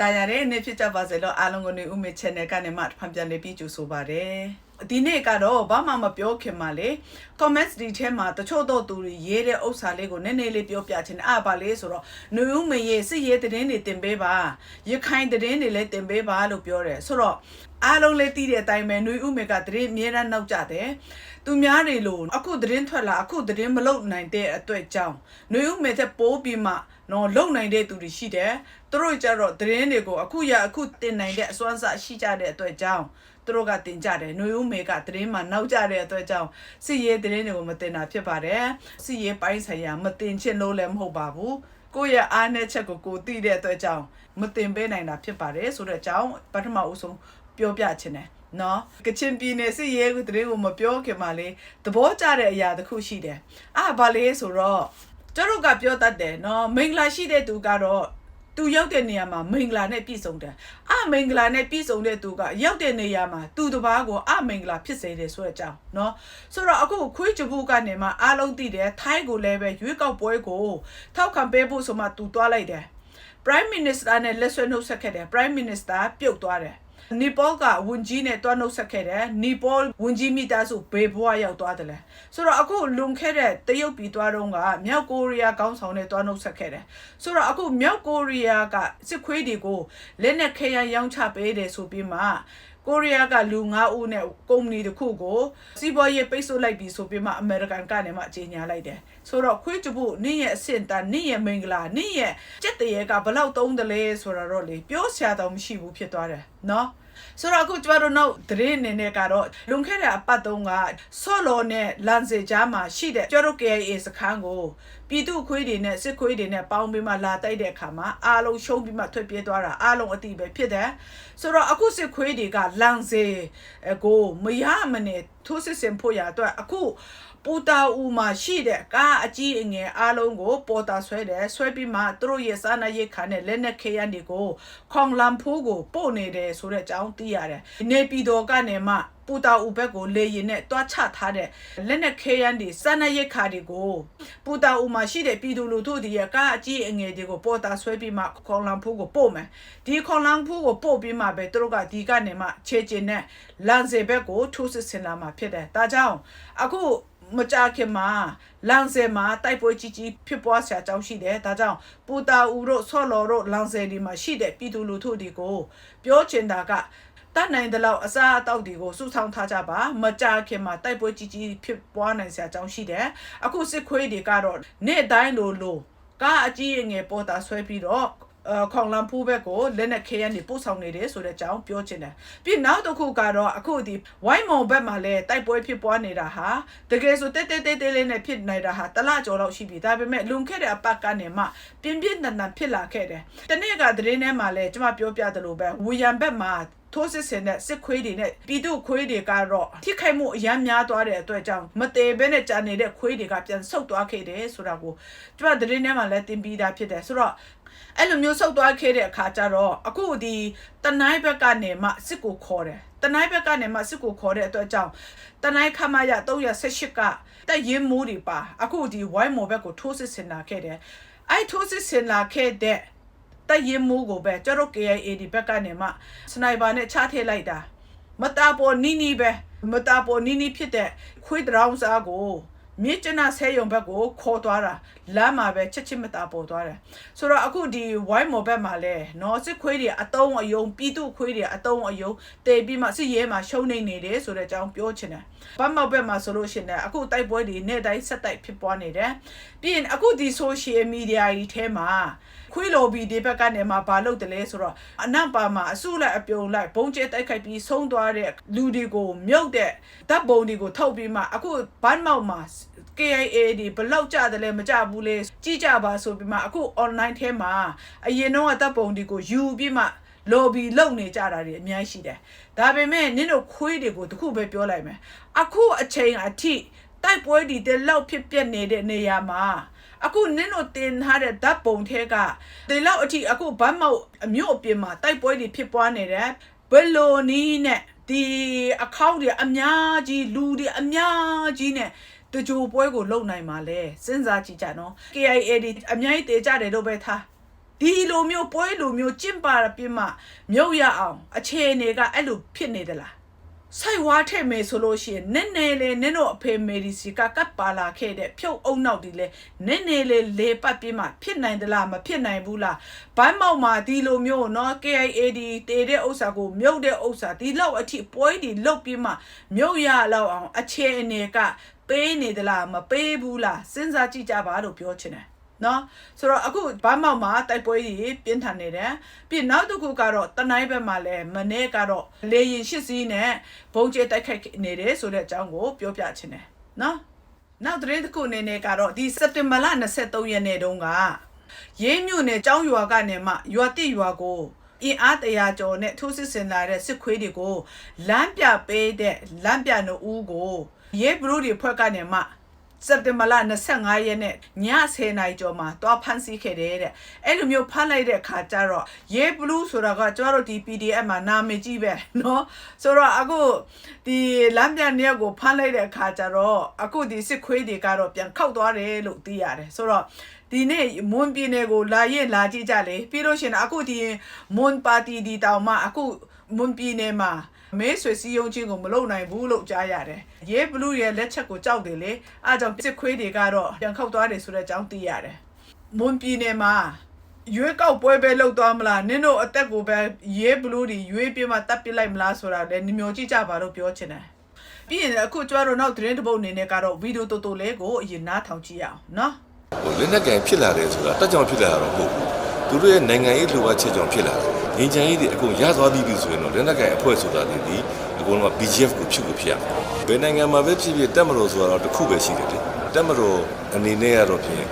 တာရတဲ့နေ့ဖြစ်ကြပါစေလို့အားလုံးကိုနေဦးမေ channel ကနေမှဖန်ပြန်လေးပြီးကြိုဆိုပါရစေဒီနေ့ကတော့ဘာမှမပြောခင်မှာလေ comments ဒီထဲမှာတချို့တော့သူတွေရေးတဲ့ဥစ္စာလေးကိုနည်းနည်းလေးပြောပြချင်တယ်အားပါလေဆိုတော့နေဦးမေရဲ့စစ်ရေးသတင်းတွေတင်ပေးပါရခိုင်သတင်းတွေလည်းတင်ပေးပါလို့ပြောတယ်ဆိုတော့အားလုံးလည်းသိတဲ့အတိုင်းပဲနှွေဦးမေကသတင်းအများအားနောက်ကြတယ်သူများတွေလို့အခုသတင်းထွက်လာအခုသတင်းမလုပ်နိုင်တဲ့အတွက်ကြောင့်နှွေဦးမေတဲ့ပိုးပြီးမှ နော်လုံနိုင်တဲ့သူတွေရှိတယ်သူတို့ကြတော့သတင်းတွေကိုအခုရအခုတင်နိုင်တဲ့အစွမ်းစရှိကြတဲ့အတွက်ကြောင့်သူတို့ကတင်ကြတယ်နှွေဦးမေကသတင်းမှနောက်ကြတဲ့အတွက်ကြောင့်စစ်ရေးသတင်းတွေကိုမတင်တာဖြစ်ပါတယ်စစ်ရေးပိုင်းဆိုင်ရာမတင်ချင်လို့လည်းမဟုတ်ပါဘူးကိုယ့်ရဲ့အားနည်းချက်ကိုကိုသိတဲ့အတွက်ကြောင့်မတင်ပေးနိုင်တာဖြစ်ပါတယ်ဆိုတော့အကြောင်းပထမအဦးဆုံးပြောပြချင်တယ်နော်ကချင်ပြည်နယ်စစ်ရေးကိုတရေကိုမပြောခင်မှာလေသဘောကျတဲ့အရာတစ်ခုရှိတယ်အာဘာလဲဆိုတော့ ကျတို့ကပြောတတ်တယ်နော်မင်္ဂလာရှိတဲ့သူကတော့သူရောက်တဲ့နေရာမှာမင်္ဂလာနဲ့ပြည့်စုံတယ်အမင်္ဂလာနဲ့ပြည့်စုံတဲ့သူကရောက်တဲ့နေရာမှာသူတစ်ပါးကိုအမင်္ဂလာဖြစ်စေတယ်ဆိုတဲ့အကြောင်းเนาะဆိုတော့အခုခွေးကြဘူးကနေမှအားလုံးသိတယ်ထိုင်းကိုလည်းပဲရွေးကောက်ပွဲကိုထောက်ခံပေးဖို့ဆိုမှသူသွားလိုက်တယ် Prime Minister နဲ့လက်ဆွဲနှုတ်ဆက်ခဲ့တယ် Prime Minister ပြုတ်သွားတယ် နီပေါကဝန်ကြီးနဲ့တွားနှုတ်ဆက်ခဲ့တယ်နီပေါဝန်ကြီးမိသားစုဘေဘွားရောက်သွားတယ်လေဆိုတော့အခုလွန်ခဲ့တဲ့တရုတ်ပြည်သွားတော့ကမြောက်ကိုရီးယားကောင်းဆောင်နဲ့တွားနှုတ်ဆက်ခဲ့တယ်ဆိုတော့အခုမြောက်ကိုရီးယားကစစ်ခွေးတွေကိုလက်နက်ခဲယမ်းရောင်းချပေးတယ်ဆိုပြီးမှ ကိုရီးယားကလူ9ဦးနဲ့ကုမ္ပဏီတစ်ခုကိုစီးပွားရေးပိတ်ဆို့လိုက်ပြီဆိုပြီးမှအမေရိကန်ကနေမှကြေညာလိုက်တယ်ဆိုတော့ခွေးကြဖို့နင့်ရဲ့အဆင့်တန်းနင့်ရဲ့မင်္ဂလာနင့်ရဲ့စက်တရေကဘလောက်တုံးတယ်လဲဆိုတော့လေပြောစရာတော့မရှိဘူးဖြစ်သွားတယ်နော် ဆိုတော့အခုကျမတို့နောက်သတင်းအနေနဲ့ကတော့လွန်ခဲ့တဲ့အပတ်တုန်းကဆော့လော်နဲ့လန်စေကြားမှာရှိတဲ့ကျမတို့ KIA စခန်းကိုပြည်သူခွေးတွေနဲ့စစ်ခွေးတွေနဲ့ပေါင်းပြီးမှလာတိုက်တဲ့အခါမှာအားလုံးရှုံးပြီးမှထွက်ပြေးသွားတာအားလုံးအတိပဲဖြစ်တယ်ဆိုတော့အခုစစ်ခွေးတွေကလန်စေကိုမရမနဲ့ထိုးစစ်ဆင်ဖို့ရအတွက်အခု ပူတာအူမှာရှိတဲ့ကားအကြီးအငယ်အားလုံးကို ပေါ်တာဆွဲတယ်ဆွဲပြီးမှသူတို့ရဲ့စားနပ်ရိက္ခာနဲ့လက်နက်ခဲယမ်းတွေကိုခေါင်လန်ဖိုးကိုပို့နေတယ်ဆိုတဲ့အကြောင်းသိရတယ်။နေပြည်တော်ကနေမှပူတာအူဘက်ကိုလေရင်နဲ့တွားချထားတဲ့လက်နက်ခဲယမ်းတွေစားနပ်ရိက္ခာတွေကိုပူတာအူမှာရှိတဲ့ပြည်သူလူထုတွေရဲ့ကားအကြီးအငယ်တွေကိုပေါ်တာဆွဲပြီးမှခေါင်လန်ဖိုးကိုပို့မယ်။ဒီခေါင်လန်ဖိုးကိုပို့ပြီးမှပဲသူတို့ကဒီကနေမှခြေကျင်နဲ့လန်စေဘက်ကိုထိုးစစ်ဆင်လာမှာဖြစ်တယ်။ဒါကြောင့်အခု မကြခင်မှာလန်ဆယ်မှာတိုက်ပွဲကြီးကြီးဖြစ်ပွားဆရာကြောင်းရှိတယ်ဒါကြောင့်ပူတာဦးတို့ဆော့လော်တို့လန်ဆယ်ဒီမှာရှိတဲ့ပြည်သူလူထုတွေကိုပြောချင်တာကတတ်နိုင်တဲ့လောက်အစားအသောက်တွေကိုစုဆောင်းထားကြပါမကြခင်မှာတိုက်ပွဲကြီးကြီးဖြစ်ပွားနိုင်ဆရာကြောင်းရှိတယ်အခုစစ်ခွေးတွေကတော့နေ့တိုင်းလိုလိုကားအကြီးအငယ်ပေါ်တာဆွဲပြီးတော့အ ခေါင်လန်ဖူးဘက်ကိုလက်နဲ့ခဲရန်နေပို့ဆောင်နေတယ်ဆိုတဲ့အကြောင်းပြောချင်တယ်။ပြီးနောက်တစ်ခုကတော့အခုဒီဝိုင်းမုံဘက်မှာလည်းတိုက်ပွဲဖြစ်ပွားနေတာဟာတကယ်ဆိုတဲတဲတဲတဲလေးနဲ့ဖြစ်နေတာဟာတလကျော်လောက်ရှိပြီ။ဒါပေမဲ့လွန်ခဲ့တဲ့အပတ်ကနေမှပြင်းပြင်းထန်ထန်ဖြစ်လာခဲ့တယ်။တနေ့ကသတင်းထဲမှာလည်းကျွန်မပြောပြသလိုပဲဝူရန်ဘက်မှာထိုးစစ်ဆင်တဲ့စစ်ခွေးတွေနဲ့ပြည်သူခွေးတွေကတော့ထိခိုက်မှုအများများသွားတဲ့အတွက်ကြောင့်မတည်ဘဲနဲ့ကြာနေတဲ့ခွေးတွေကပြန်ဆုတ်သွားခဲ့တယ်ဆိုတာကိုကျွန်မသတင်းထဲမှာလည်းတင်ပြီးသားဖြစ်တယ်ဆိုတော့အဲ့လိုမျိုးဆုတ်သွားခဲ့တဲ့အခါကျတော့အခုဒီတနိုင်းဘက်ကနေမှစစ်ကိုခေါ်တယ်တနိုင်းဘက်ကနေမှစစ်ကိုခေါ်တဲ့အတွက်ကြောင့်တနိုင်းခမရ318ကတက်ရင်မိုးတွေပါအခုဒီဝိုင်းမော်ဘက်ကိုထိုးစစ်ဆင်လာခဲ့တယ်အဲ့ထိုးစစ်ဆင်လာခဲ့တဲ့ တက်ရင်မိုးကိုပဲကျတော့ KIA ဒီဘက်ကနေမှစနိုက်ပါနဲ့ချထည့်လိုက်တာမတာပေါ်နီနီပဲမတာပေါ်နီနီဖြစ်တဲ့ခွေးတရောင်းစားကိုမြစ်ကျနာဆဲယုံဘက်ကိုခေါ်သွားတာလမ်းမှာပဲချက်ချစ်မတာပေါ်သွားတယ်ဆိုတော့အခုဒီဝိုင်းမော်ဘက်မှာလဲနော်စစ်ခွေးတွေအတုံးအယုံပြည်သူခွေးတွေအတုံးအယုံတေပြီးမှစစ်ရဲမှာရှုံနေနေတယ်ဆိုတဲ့အကြောင်းပြောချင်တယ်ဘတ်မောက်ဘက်မှာဆိုလို့ရှိရင်အခုတိုက်ပွဲတွေနေ့တိုင်းဆက်တိုက်ဖြစ်ပွားနေတယ်ပြီးရင်အခုဒီ social media ကြီးထဲမှာ ခွေးလိုဘီဒီဘက်ကနေမှဘာလုပ်တယ်လဲဆိုတော့အနံ့ပါမှာအစုလိုက်အပြုံလိုက်ဘုံကျဲတိုက်ခိုက်ပြီးဆုံးသွားတဲ့လူတွေကိုမြုပ်တဲ့ဓာတ်ပုံတွေကိုထုတ်ပြီးမှအခုဘတ်မောက်မှာ KIA ဒီဘလောက်ကြတယ်လဲမကြဘူးလေကြည့်ကြပါဆိုပြီးမှအခု online ထဲမှာအရင်တော့တပ်ပုံတွေကိုယူပြီးမှ lobby လုပ်နေကြတာတွေအများကြီးရှိတယ်။ဒါပေမဲ့နင်တို့ခွေးတွေကိုတခုပဲပြောလိုက်မယ်။အခုအချိန်အထိတိုက်ပွဲဒီတလောက်ဖြစ်ပျက်နေတဲ့နေရာမှာ အခုနင်တို့တင်ထားတဲ့ဓာတ်ပုံထဲကဒီလောက်အထိအခုဘတ်မောက်အမျိုးအပြင်မှာတိုက်ပွဲတွေဖြစ်ပွားနေတယ်ဘယ်လိုနီးနဲ့ဒီအကောင့်တွေအများကြီးလူတွေအများကြီးနဲ့တကြိုပွဲကိုလုံနိုင်မှာလဲစဉ်းစားကြည့်ကြနော် KIA ဒီအများကြီးတေကြတယ်လို့ပဲထားဒီလိုမျိုးပွဲလိုမျိုးကျင့်ပါပြင်းမှမြုပ်ရအောင်အခြေအနေကအဲ့လိုဖြစ်နေသလား ဆိုင်ဝါထည့်မယ်ဆိုလို့ရှိရင်နည်းနည်းလေးနင်းတို့အဖေမေဒီစီကကပ်ပါလာခဲ့တဲ့ဖြုတ်အုံနောက်ဒီလေနည်းနည်းလေးလေပတ်ပြင်းမှဖြစ်နိုင်သလားမဖြစ်နိုင်ဘူးလားဘိုင်းမောက်မှာဒီလိုမျိုးเนาะ KIAD တေတဲ့ဥစ္စာကိုမြုပ်တဲ့ဥစ္စာဒီလောက်အထိပွဲဒီလုတ်ပြင်းမှမြုပ်ရလောက်အောင်အခြေအနေကပေးနေသလားမပေးဘူးလားစဉ်းစားကြည့်ကြပါလို့ပြောချင်တယ် နော်ဆိုတော့အခုဘာမောက်မှာတိုက်ပွဲကြီးပြင်းထန်နေတယ်ပြီးနောက်တစ်ခုကတော့တနိုင်းဘက်မှာလည်းမနေ့ကတော့လေရင်ရှစ်စီးနဲ့ဘုံကျဲတိုက်ခိုက်နေတယ်ဆိုတဲ့အကြောင်းကိုပြောပြချင်တယ်နော်နောက်သတင်းတစ်ခုအနေနဲ့ကတော့ဒီစက်တင်ဘာလ23ရက်နေ့တုန်းကရေးမြို့နယ်ကျောင်းရွာကနေမှရွာတိရွာကိုအင်အားတရာကျော်နဲ့ထိုးစစ်ဆင်လာတဲ့စစ်ခွေးတွေကိုလမ်းပြပေးတဲ့လမ်းပြနှုတ်ဦးကိုရေးဘလူးတွေဖွဲ့ကနေမှ စက်တင်ဘာလ25ရက်နေ့ည10:00နာရီကျော်မှာတွားဖမ်းဆီးခဲ့တယ်တဲ့အဲ့လိုမျိုးဖမ်းလိုက်တဲ့ခါကျတော့ရေဘလူးဆိုတာကကျမတို့ဒီ PDF မှာနာမည်ကြီးပဲเนาะဆိုတော့အခုဒီလမ်းပြန်ရက်ကိုဖမ်းလိုက်တဲ့ခါကျတော့အခုဒီစစ်ခွေးတွေကတော့ပြန်ခောက်သွားတယ်လို့သိရတယ်ဆိုတော့ဒီနေ့မွန်ပြည်နယ်ကိုလာရင်လာကြည့်ကြလေပြီးလို့ရှရင်အခုဒီမွန်ပါတီဒီတောင်မှအခုမွန်ပြည်နယ်မှာ မဲဆွေစည်းရုံးခြင်းကိုမလုပ်နိုင်ဘူးလို့ကြားရတယ်။ရဲဘလူးရဲ့လက်ချက်ကိုကြောက်တယ်လေ။အားကြောင့်စစ်ခွေးတွေကတော့ပြန်ခောက်သွားတယ်ဆိုတဲ့အကြောင်းသိရတယ်။မွန်ပြည်နယ်မှာရွေးကောက်ပွဲပဲလုပ်သွားမလားနင်တို့အသက်ကိုပဲရဲဘလူးတွေရွေးပြမှတပ်ပစ်လိုက်မလားဆိုတာလည်းညမျိုးကြည့်ကြပါလို့ပြောချင်တယ်။ပြီးရင်အခုကျမတို့နောက်သတင်းတစ်ပုဒ်အနေနဲ့ကတော့ဗီဒီယိုတိုတိုလေးကိုအရင်နားထောင်ကြည့်ရအောင်နော်။ဟိုလက်နက်ကင်ဖြစ်လာတယ်ဆိုတာတက်ကြောင်ဖြစ်လာတာတော့မဟုတ်ဘူးသူတို့ရဲ့နိုင်ငံရေးလိုအပ်ချက်ကြောင့်ဖြစ်လာတာ ငင်းချမ်းရေးတွေအကုန်ရသွားပြီးပြီဆိုရင်တော့လက်နက်ကင်အဖွဲ့ဆိုတာတွေဒီအကုန်လုံးက BGF ကိုဖြစ်ကိုဖြစ်ရမယ်ဘယ်နိုင်ငံမှာပဲဖြစ်ဖြစ်တက်မတော်ဆိုတာတော့တစ်ခုပဲရှိတယ်လေတက်မတော်အနေနဲ့ကတော့ဖြင့်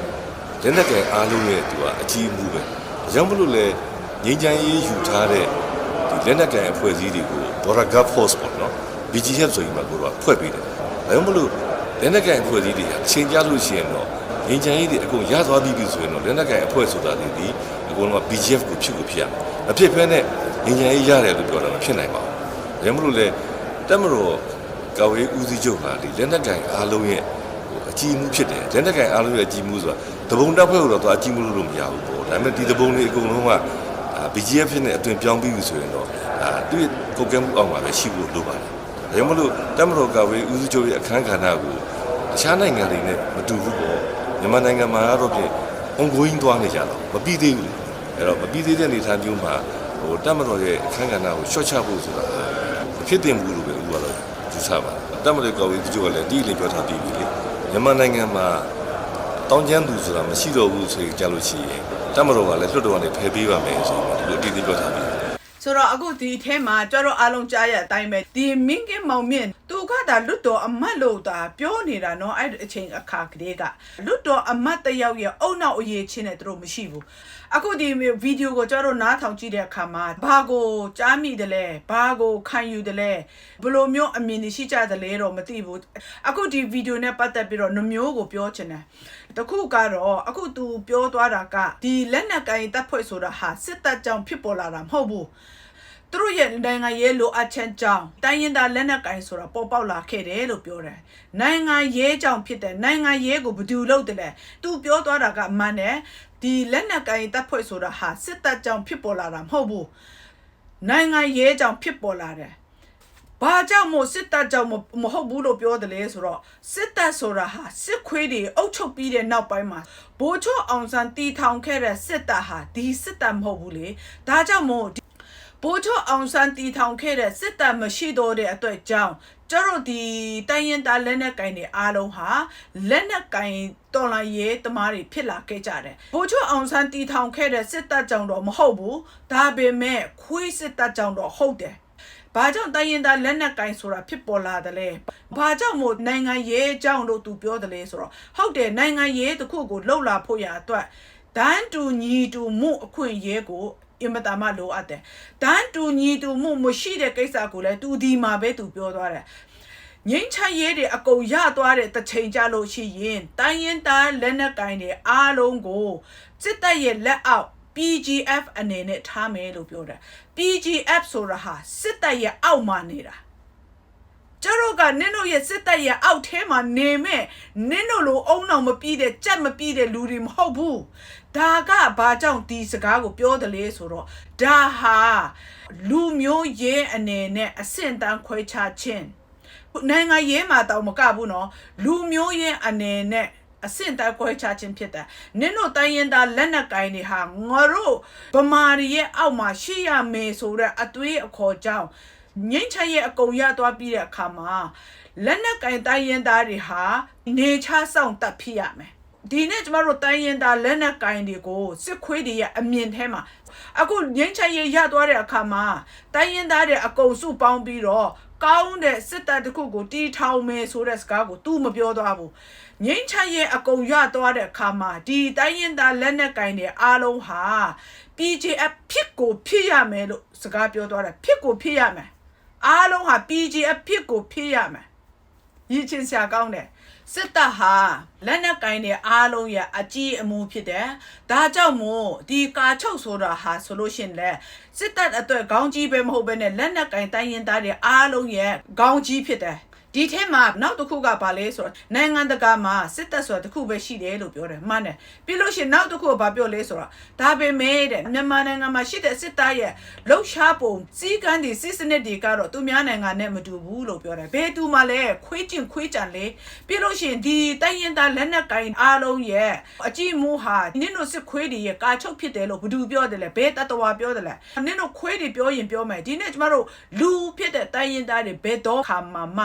လက်နက်ကင်အားလုံးရဲ့သူကအကြီးအမှုပဲအကြောင်းမလို့လဲငင်းချမ်းရေးယူထားတဲ့ဒီလက်နက်ကင်အဖွဲ့အစည်းတွေကို Border Guard Force ပေါ့နော် BGF ဆိုရင်မှကိုတော့ဖွဲ့ပေးတယ်ဒါကြောင့်မလို့လက်နက်ကင်အဖွဲ့အစည်းတွေအချိန်ကြာလို့ရှိရင်တော့ငင်းချမ်းရေးတွေအကုန်ရသွားပြီးပြီဆိုရင်တော့လက်နက်ကိုင်အဖွဲ့ဆိုတာတွေဒီအကုန်လုံးက BGF ကိုဖြစ်ကိုဖြစ်ရ မယ်။မဖြစ်ဘဲနဲ့ငင်းချမ်းရေးရတယ်လို့ပြောတာမဖြစ်နိုင်ပါဘူး။ဒါမှမဟုတ်လေတက်မတော်ကာဝေးဦးစီးချုပ်ဟာဒီလက်နက်ကိုင်အားလုံးရဲ့ဟိုအကြီးအမှုဖြစ်တယ်။လက်နက်ကိုင်အားလုံးရဲ့အကြီးအမှုဆိုတာတပုံတက်ဖွဲ့လို့တော့အကြီးအမှုလို့မရဘူးပေါ့။ဒါပေမဲ့ဒီတပုံတွေအကုန်လုံးက BGF ဖြစ်နေအသွင်ပြောင်းပြီးပြီဆိုရင်တော့အာသူ့ရဲ့ကိုယ်ကဲမှုအောင်မှာပဲရှိဖို့လိုပါတယ်။ဒါကြောင့်မလို့တက်မတော်ကာဝေးဦးစီးချုပ်ရဲ့အခန်းကဏ္ဍကိုတခြားနိုင်ငံတွေနဲ့မတူဘူးပေါ့။မြန်မာနိုင်ငံမှာတော့ပြင် ongoing သွားနေကြတော့မပြီးသေးဘူးလေ အဲ့တော့မပြီးသေးတဲ့အနေအထားမျိုးမှာဟိုတက်မတော်ရဲ့အခန်းကဏ္ဍကိုရှော့ချဖို့ဆိုတာမဖြစ်တင်ဘူးလို့ပဲဥပဒေယူဆပါတယ်တက်မတော်ကော်ဝေးတချို့ကလည်းဒီလေပြောထားပြီးပြီလေမြန်မာနိုင်ငံမှာတောင်းကျမ်းသူဆိုတာမရှိတော့ဘူးဆိုကြလို့ရှိရင်တက်မတော်ကလည်းလွတ်တော်ကနေဖယ်ပေးပါမယ်ဆိုတော့ဒီလိုအတိအကျပြောထားပြီးဆိုတော့အခုဒီအဲမှာကျတော့အားလုံးကြားရတဲ့အတိုင်းပဲဒီမင်းကင်မောင်မြင့်သူ ကဒါလွတ်တော်အမတ်လို့ဒါပြောနေတာနော်အဲ့ဒီအချိန်အခါကလေးကလွတ်တော်အမတ်တယောက်ရဲ့အုံနောက်အရေးချင်းနဲ့သူတို့မရှိဘူးအခုဒီဗီဒီယိုကိုကျတော့နားထောင်ကြည့်တဲ့အခါမှာဘာကိုကြားမိတယ်လဲဘာကိုခံယူတယ်လဲဘယ်လိုမျိုးအမြင်တွေရှိကြတယ်လဲတော့မသိဘူးအခုဒီဗီဒီယိုနဲ့ပတ်သက်ပြီးတော့နှမျိုးကိုပြောချင်တယ်တခုကတော့အခုသူပြောသွားတာကဒီလက်နက်ကိုင်တပ်ဖွဲ့ဆိုတာဟာစစ်တပ်ကြောင့်ဖြစ်ပေါ်လာတာမဟုတ်ဘူး သူတို့ရဲ့နိုင်ငံရေးလိုအပ်ချက်ကြောင့်တိုင်းရင်သားလက်နက်ကင်ဆိုတာပေါ်ပေါက်လာခဲ့တယ်လို့ပြောတယ်။နိုင်ငံရေးကြောင့်ဖြစ်တယ်နိုင်ငံရေးကိုဘယ်သူလုပ်တယ်လဲ။ तू ပြောသွားတာကအမှန်တယ်ဒီလက်နက်ကင်တပ်ဖွဲ့ဆိုတာဟာစစ်တပ်ကြောင့်ဖြစ်ပေါ်လာတာမဟုတ်ဘူး။နိုင်ငံရေးကြောင့်ဖြစ်ပေါ်လာတယ်။ဘာကြောင့်မို့စစ်တပ်ကြောင့်မဟုတ်ဘူးလို့ပြောတယ်လဲဆိုတော့စစ်တပ်ဆိုတာဟာစစ်ခွေးတွေအုပ်ချုပ်ပြီးတဲ့နောက်ပိုင်းမှာဘိုးချောအောင်ဆန်းတီထောင်ခဲ့တဲ့စစ်တပ်ဟာဒီစစ်တပ်မဟုတ်ဘူးလေ။ဒါကြောင့်မို့ ဘိုးချောအောင်ဆန်းတီထောင်ခဲ့တဲ့စစ်တပ်မရှိတော့တဲ့အတွက်ကြောင့်ကျတော့ဒီတိုင်းရင်သားလက်နက်ကင်တွေအားလုံးဟာလက်နက်ကင်တော်လိုင်းရေးတမားတွေဖြစ်လာခဲ့ကြတယ်ဘိုးချောအောင်ဆန်းတီထောင်ခဲ့တဲ့စစ်တပ်ကြောင့်တော့မဟုတ်ဘူးဒါပေမဲ့ခွေးစစ်တပ်ကြောင့်တော့ဟုတ်တယ်ဘာကြောင့်တိုင်းရင်သားလက်နက်ကင်ဆိုတာဖြစ်ပေါ်လာတယ်လဲဘာကြောင့်မို့နိုင်ငံရေးအကြောင်းလို့သူပြောတယ်လဲဆိုတော့ဟုတ်တယ်နိုင်ငံရေးတစ်ခုကိုလှုပ်လာဖို့ရအတွက်ဒန်းတူညီတူမှုအခွင့်အရေးကို အင်မတန်မှလိုအပ်တယ်။တန်းတူညီတူမှုမရှိတဲ့ကိစ္စကိုလည်းသူဒီမှာပဲသူပြောသွားတယ်။ငိမ့်ချရေးတွေအကုန်ရသွားတဲ့တစ်ချိန်ကြလို့ရှိရင်တိုင်းရင်သားလက်နက်ကင်တွေအားလုံးကိုစစ်တပ်ရဲ့လက်အောက် PGF အနေနဲ့ထားမယ်လို့ပြောတယ်။ PGF ဆိုတာဟာစစ်တပ်ရဲ့အောက်မှာနေတာ။ ကျတို့ကနင်းတို့ရဲ့စစ်တပ်ရဲ့အောက်ထဲမှာနေမဲ့နင်းတို့လိုအုံအောင်မပြီးတဲ့ကြက်မပြီးတဲ့လူတွေမဟုတ်ဘူးဒါကဘာကြောင့်ဒီစကားကိုပြောတယ်လဲဆိုတော့ဒါဟာလူမျိုးရေးအနေနဲ့အဆင့်တန်းခွဲခြားခြင်းနိုင်ငံရေးမှာတောင်မကဘူးနော်လူမျိုးရေးအနေနဲ့အဆင့်တက်ခွဲခြားခြင်းဖြစ်တယ်နင်တို့တိုင်းရင်သားလက်နက်ကင်တွေဟာငါတို့ဗမာတွေရဲ့အောက်မှာရှိရမယ်ဆိုတဲ့အသွေးအခေါ်ကြောင့် ငိမ့်ချရဲ့အကုန်ရသွားပြီးတဲ့အခါမှာလက်နက်ကင်တိုင်းရင်သားတွေဟာနေချဆောင်တက်ဖြစ်ရမယ်ဒီနေ့ကျမတို့တိုင်းရင်သားလက်နက်ကင်တွေကိုစစ်ခွေးတွေရဲ့အမြင်ထဲမှာအခုငိမ့်ချရဲ့ရသွားတဲ့အခါမှာတိုင်းရင်သားတွေအကုန်စုပေါင်းပြီးတော့ကောင်းတဲ့စစ်တပ်တစ်ခုကိုတီထောင်မယ်ဆိုတဲ့စကားကို तू မပြောသွားဘူးငိမ့်ချရဲ့အကုန်ရသွားတဲ့အခါမှာဒီတိုင်းရင်သားလက်နက်ကင်တွေအားလုံးဟာ PJF ဖြစ်ကိုဖြစ်ရမယ်လို့စကားပြောသွားတယ်ဖြစ်ကိုဖြစ်ရမယ် အားလုံးဟာ PJF ဖြစ်ကိုဖြစ်ရမယ်ရည်ချင်းစရာကောင်းတယ်စစ်တပ်ဟာလက်နက်ကင်တွေအားလုံးရဲ့အကြီးအမူဖြစ်တယ်။ဒါကြောင့်မို့ဒီကာချုပ်ဆိုတာဟာဆိုလို့ရှရင်လေစစ်တပ်အတွက်ခေါင်းကြီးပဲမဟုတ်ဘဲနဲ့လက်နက်ကင်တိုင်းရင်သားတွေအားလုံးရဲ့ခေါင်းကြီးဖြစ်တယ်။ ဒီထဲမှာနောက်တစ်ခုကဘာလဲဆိုတော့နိုင်ငံတကာမှာစစ်တပ်ဆိုတာတစ်ခုပဲရှိတယ်လို့ပြောတယ်မှန်တယ်ပြီးလို့ရှိရင်နောက်တစ်ခုကဘာပြောလဲဆိုတော့ဒါပေမဲ့တဲ့မြန်မာနိုင်ငံမှာရှိတဲ့စစ်တပ်ရဲ့လှုပ်ရှားပုံစီကန်းတွေစစ်စနစ်တွေကတော့သူများနိုင်ငံနဲ့မတူဘူးလို့ပြောတယ်ဘယ်သူမှလည်းခွေးကျင်ခွေးကြံလေပြီးလို့ရှိရင်ဒီတိုင်းရင်သားလက်နက်ကင်အားလုံးရဲ့အကြည့်မူဟာနင်းတို့စစ်ခွေးတွေရဲ့ကာချုပ်ဖြစ်တယ်လို့ဘယ်သူပြောတယ်လဲဘယ်တတဝါပြောတယ်လဲနင်းတို့ခွေးတွေပြောရင်ပြောမယ်ဒီနေ့ကျမတို့လူဖြစ်တဲ့တိုင်းရင်သားတွေဘယ်တော့ခါမှမ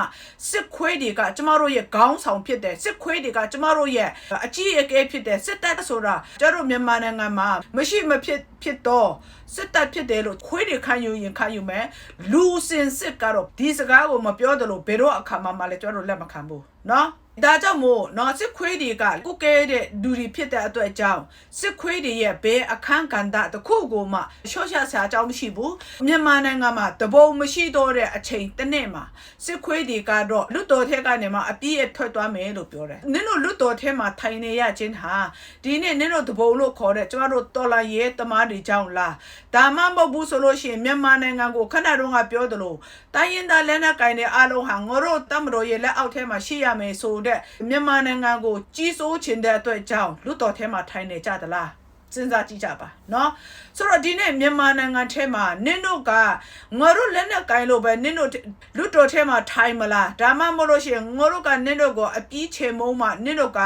စစ်ခွေးတွေကကျမတို့ရဲ့ခေါင်းဆောင်ဖြစ်တဲ့စစ်ခွေးတွေကကျမတို့ရဲ့အကြီးအကဲဖြစ်တဲ့စစ်တပ်ဆိုတာကျတို့မြန်မာနိုင်ငံမှာမရှိမဖြစ်ဖြစ်တော့စစ်တပ်ဖြစ်တယ်လို့ခွေးတွေခံယူရင်ခံယူမယ်လူစင်စစ်ကတော့ဒီစကားကိုမပြောတယ်လို့ဘယ်တော့အခါမှမလဲကျတို့လက်မခံဘူးနော် ဒါကြောင့်မို့နော်စစ်ခွေးတွေကကုကဲတဲ့လူတွေဖြစ်တဲ့အတွက်ကြောင့်စစ်ခွေးတွေရဲ့ဘယ်အခန်းကဏ္ဍတစ်ခုကိုမှရှော့ရှဆရာအကြောင်းမရှိဘူးမြန်မာနိုင်ငံမှာတဘုံမရှိတော့တဲ့အချိန်တစ်နေ့မှာစစ်ခွေးတွေကတော့လွတ်တော်ထဲကနေမှအပြည့်အထွက်သွားမယ်လို့ပြောတယ်နင်တို့လွတ်တော်ထဲမှာထိုင်နေရခြင်းဟာဒီနေ့နင်တို့တဘုံလို့ခေါ်တဲ့ကျမတို့တော်လာရဲတမားတွေကြောင့်လားဒါမှမဟုတ်ဘူးဆိုလို့ရှိရင်မြန်မာနိုင်ငံကိုခဏတုန်းကပြောသလိုတိုင်းရင်သားလက်နက်ကင်တဲ့အားလုံးဟာငါတို့တမတော်ရဲ့လက်အောက်ထဲမှာရှိရမယ်ဆိုတဲ့မြန်မာနိုင်ငံကိုကြီးစိုးချင်တဲ့အတွက်ကြောင့်လွတ်တော်ထဲမှာထိုင်နေကြသလား စဉ်းစားကြည့်ကြပါเนาะဆိုတော့ဒီနေ့မြန်မာနိုင်ငံထဲမှာနင်းတို့ကငါတို့လက်နဲ့ကင်လို့ပဲနင်းတို့လွတ်တော်ထဲမှာထိုင်မလားဒါမှမဟုတ်လို့ရှိရင်ငါတို့ကနင်းတို့ကိုအပြီးချေမုံးမှနင်းတို့က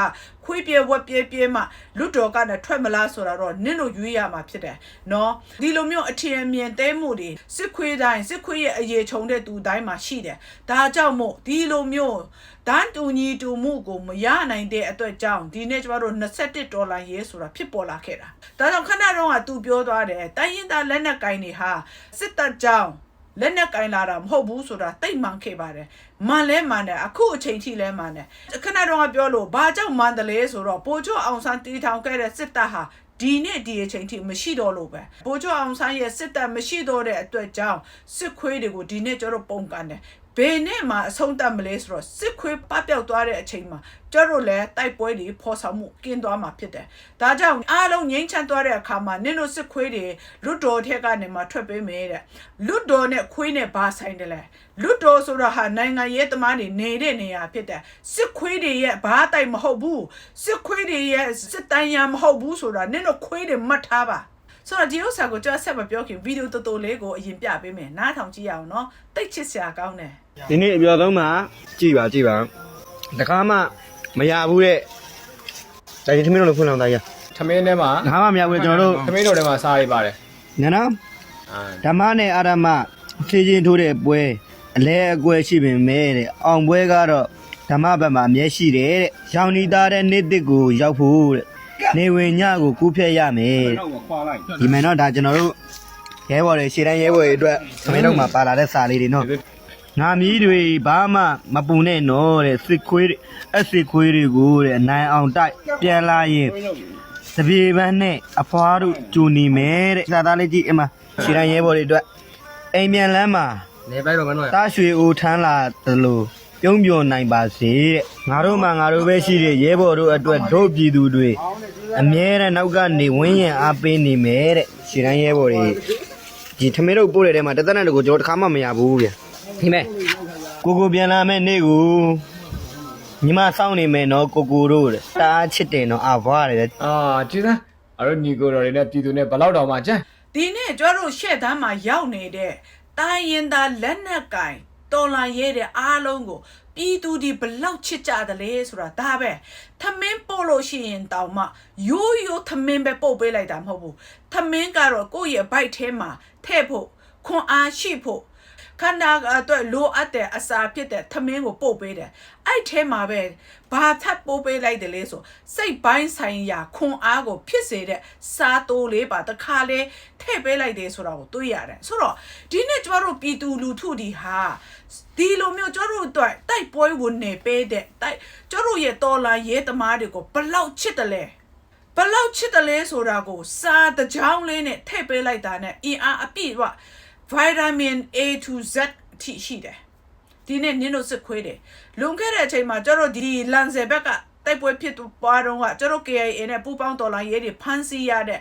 ခွေးပြဲဝက်ပြဲပြဲမှလွတ်တော်ကနဲ့ထွက်မလားဆိုတာတော့နင့်တို့ရွေးရမှာဖြစ်တယ်နော်ဒီလိုမျိုးအထင်အမြင်တဲမှုတွေစစ်ခွေးတိုင်းစစ်ခွေးရဲ့အရေးချုံတဲ့သူတိုင်းမှာရှိတယ်ဒါကြောင့်မို့ဒီလိုမျိုးတန်တူညီတူမှုကိုမရနိုင်တဲ့အတွက်ကြောင့်ဒီနေ့ကျမတို့21ဒေါ်လာရေးဆိုတာဖြစ်ပေါ်လာခဲ့တာဒါကြောင့်ခဏတော့ကသူပြောသွားတယ်တိုင်းရင်းသားလက်နက်ကင်တွေဟာစစ်တပ်ကြောင့် လက်နက်ကင်လာတာမဟုတ်ဘူးဆိုတာတိတ်မှန်ခဲ့ပါတယ်မှန်လဲမှန်တယ်အခုအချိန်ထိလဲမှန်တယ်ခဏတော့ကပြောလို့ဘာကြောင့်မှန်တယ်လဲဆိုတော့ပိုချိုအောင်ဆန်းတီထောင်ခဲ့တဲ့စစ်တပ်ဟာဒီနေ့ဒီအချိန်ထိမရှိတော့လို့ပဲပိုချိုအောင်ဆန်းရဲ့စစ်တပ်မရှိတော့တဲ့အတွက်ကြောင့်စစ်ခွေးတွေကိုဒီနေ့ကျတော့ပုံကန်တယ် ဘယ်နဲ့မှအဆုံးတတ်မလဲဆိုတော့စစ်ခွေးပပျောက်သွားတဲ့အချိန်မှာကျတို့လည်းတိုက်ပွဲတွေဖော်ဆောင်မှုကင်းသွားမှာဖြစ်တယ်။ဒါကြောင့်အားလုံးငြိမ်းချမ်းသွားတဲ့အခါမှာနင်တို့စစ်ခွေးတွေလွတ်တော်ထက်ကနေမှထွက်ပေးမယ်တဲ့။လွတ်တော်နဲ့ခွေးနဲ့ဘာဆိုင်တယ်လဲ။လွတ်တော်ဆိုတော့ဟာနိုင်ငံရေးသမားတွေနေတဲ့နေရာဖြစ်တယ်။စစ်ခွေးတွေရဲ့ဘာတိုက်မဟုတ်ဘူး။စစ်ခွေးတွေရဲ့စစ်တန်းရမဟုတ်ဘူးဆိုတာနင်တို့ခွေးတွေမှတ်ထားပါ။ ဆိုတော့ဒီဥစ္စာကိုကျွန်တော်ဆက်မပြောခင်ဗီဒီယိုတော်တော်လေးကိုအရင်ပြပေးမယ်နားထောင်ကြည့်ရအောင်နော်တိတ်ချစ်စရာကောင်းတယ်ဒီနေ့အပြောဆုံးမှာကြည်ပါကြည်ပါတခါမှမရဘူးတဲ့ဒါရင်ထမင်းတို့လည်းဖွင့်လောင်သားရထမင်းထဲမှာတခါမှမရဘူးကျွန်တော်တို့ထမင်းတော်ထဲမှာစားရပါတယ်နော်အာဓမ္မနဲ့အာရမဖြည့်ချင်းထိုးတဲ့ပွဲအလဲအကွဲရှိပင်မဲတဲ့အောင်ပွဲကတော့ဓမ္မဘက်မှာအမြဲရှိတယ်တဲ့ရောင်နီသားတဲ့နေ့တစ်ကိုရောက်ဖို့တဲ့ နေဝင်ညကိုကူးဖြတ်ရမယ်တဲ့ဒီမယ်တော့ဒါကျွန်တော်တို့ရဲဘော်တွေရှေ့တိုင်းရဲဘော်တွေအတွက်သမင်းတို့မှာပါလာတဲ့စာလေးတွေနော်ငါမီးတွေဘာမှမပူနဲ့နော်တဲ့စစ်ခွေးတွေအစစ်ခွေးတွေကိုတဲ့နိုင်အောင်တိုက်ပြန်လာရင်တပြေပန်းနဲ့အဖွားတို့ဂျူနေမယ်တဲ့စာသားလေးကြည့်အမခြေတိုင်းရဲဘော်တွေအတွက်အိမ်မြန်လမ်းမှာနေပိုက်တော့မနှောရတားရွှေအိုထမ်းလာသလို ပြုံးပြွန်နိုင်ပါစေတဲ့ငါတို့မှငါတို့ပဲရှိတဲ့ရဲဘော်တို့အတွက်တို့ပြည်သူတွေအမြဲတမ်းနောက်ကနေဝင်းရင်အားပေးနေမယ်တဲ့ခြေတိုင်းရဲဘော်တွေဒီထမင်းတို့ပို့တဲ့ထဲမှာတသက်နဲ့တကူကျွန်တော်တစ်ခါမှမရဘူးဗျဒီမဲ့ကိုကိုပြန်လာမဲ့နေ့ကိုညီမစောင့်နေမယ်နော်ကိုကိုတို့တဲ့တအားချစ်တယ်နော်အဘွားတဲ့အာကျေးဇူးအရောညီကိုတော်တွေနဲ့ပြည်သူနဲ့ဘယ်လောက်တောင်မှကြမ်းဒီနေ့ကျွတ်တို့ရှေ့တန်းမှာရောက်နေတဲ့တိုင်းရင်သားလက်နက်ကင် တော်လာရဲတဲ့အားလုံးကိုပြည်သူဒီဘလောက်ချစ်ကြတယ်လဲဆိုတာဒါပဲထမင်းပို့လို့ရှိရင်တောင်မှရိုးရိုးထမင်းပဲပို့ပေးလိုက်တာမဟုတ်ဘူးထမင်းကတော့ကိုယ့်ရဲ့ဘိုက်ထဲမှာထည့်ဖို့ခွန်အားရှိဖို့ ခန္ဓာအတွက်လိုအပ်တဲ့အစာဖြစ်တဲ့ထမင်းကိုပို့ပေးတယ်အဲ့ထဲမှာပဲဘာထပ်ပို့ပေးလိုက်တယ်လဲဆိုစိတ်ပိုင်းဆိုင်ရာခွန်အားကိုဖြစ်စေတဲ့စားတိုးလေးပါတခါလေထည့်ပေးလိုက်တယ်ဆိုတာကိုတွေ့ရတယ်ဆိုတော့ဒီနေ့ကျမတို့ပြည်သူလူထုဒီဟာဒီလိုမျိုးကျမတို့အတွက်တိုက်ပွဲဝင်နေပေးတဲ့တိုက်ကျမတို့ရဲ့တော်လာရဲသမားတွေကိုဘလောက်ချစ်တယ်လဲဘလောက်ချစ်တယ်လဲဆိုတာကိုစာတစ်ကြောင်းလေးနဲ့ထည့်ပေးလိုက်တာနဲ့အင်အားအပြည့်က ဗိုက်တာမင် A to Z အထိရှိတယ်ဒီနေ့နင်းတို့စစ်ခွေးတယ်လွန်ခဲ့တဲ့အချိန်မှာကျတော့ဒီလန်ဆယ်ဘက်ကတိုက်ပွဲဖြစ်ပွားတော့ကကျတော့ KIA နဲ့ပူပေါင်းတော်လိုင်းရေးတွေဖမ်းဆီးရတဲ့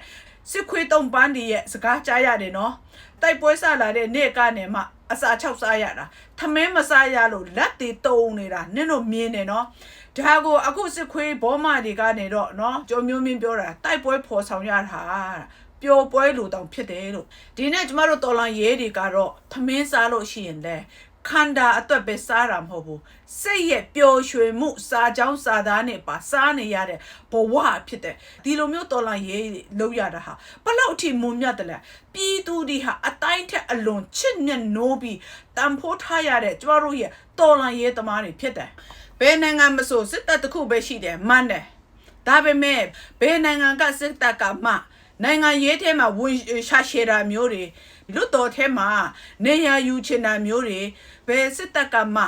စစ်ခွေးတုံပန်းတွေရဲ့စကားကြားရတယ်နော်တိုက်ပွဲဆလာတဲ့နေ့ကနေမှအစာ၆စားရတာထမင်းမစားရလို့လက်တွေတုံနေတာနင်းတို့မြင်နေနော်ဒါကိုအခုစစ်ခွေးဘောမတွေကနေတော့နော်ကြုံမျိုးမင်းပြောတာတိုက်ပွဲဖော်ဆောင်ရတာ ပျော်ပွဲလိုတောင်ဖြစ်တယ်လို့ဒီနေ့ကျမတို့တော်လန်ရဲတွေကတော့ထမင်းစားလို့ရှိရင်လဲခန္ဓာအတွက်ပဲစားတာမဟုတ်ဘူးစိတ်ရဲ့ပျော်ရွှင်မှုစားကြောင်းစားသားနဲ့ပါစားနေရတဲ့ဘဝဖြစ်တယ်ဒီလိုမျိုးတော်လိုင်းရေးလောက်ရတာဟာဘလောက်အထိမုံမြတ်တယ်လဲပြည်သူတွေဟာအတိုင်းထက်အလွန်ချစ်မြတ်နိုးပြီးတန်ဖိုးထားရတဲ့ကျမတို့ရဲ့တော်လိုင်းရေးသမားတွေဖြစ်တယ်ဘယ်နိုင်ငံမဆိုစစ်တပ်တစ်ခုပဲရှိတယ်မှန်တယ်ဒါပေမဲ့ဘယ်နိုင်ငံကစစ်တပ်ကမှ နိုင်ငံရေးထဲမှာဝင်ရှာရှည်တာမျိုးတွေလွတ်တော်ထဲမှာနေရယူချင်တာမျိုးတွေဘယ်စစ်တပ်ကမှ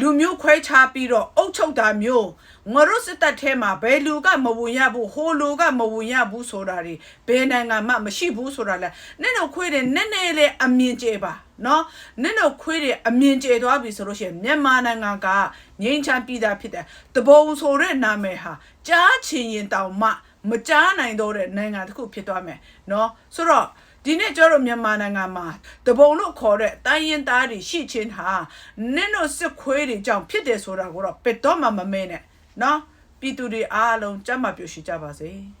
လူမျိုးခွဲခြားပြီးတော့အုပ်ချုပ်တာမျိုးငါတို့စစ်တပ်ထဲမှာဘယ်လူကမဝင်ရဘူးဟိုလူကမဝင်ရဘူးဆိုတာတွေဘယ်နိုင်ငံမှမရှိဘူးဆိုတာလဲနင့်တို့ခွေးတယ်နည်းနည်းလေးအမြင်ကျေပါနော်နင့်တို့ခွေးတယ်အမြင်ကျေသွားပြီဆိုလို့ရှိရင်မြန်မာနိုင်ငံကငိမ့်ချမ်းပြည်သားဖြစ်တယ်တဘုံဆိုတဲ့နာမည်ဟာကြားချင်ရင်တောင်မှ မကြားနိုင်တော့တဲ့နိုင်ငံတစ်ခုဖြစ်သွားမယ်နော်ဆိုတော့ဒီနေ့ကျတော့မြန်မာနိုင်ငံမှာတဘုံလို့ခေါ်တဲ့တိုင်းရင်သားတွေရှိချင်းဟာနင့်တို့စစ်ခွေးတွေကြောင့်ဖြစ်တယ်ဆိုတာကိုတော့ပက်တော့မှမမဲနဲ့နော်ပြည်သူတွေအားလုံးကြမ်းမှပြရှိကြပါစေ။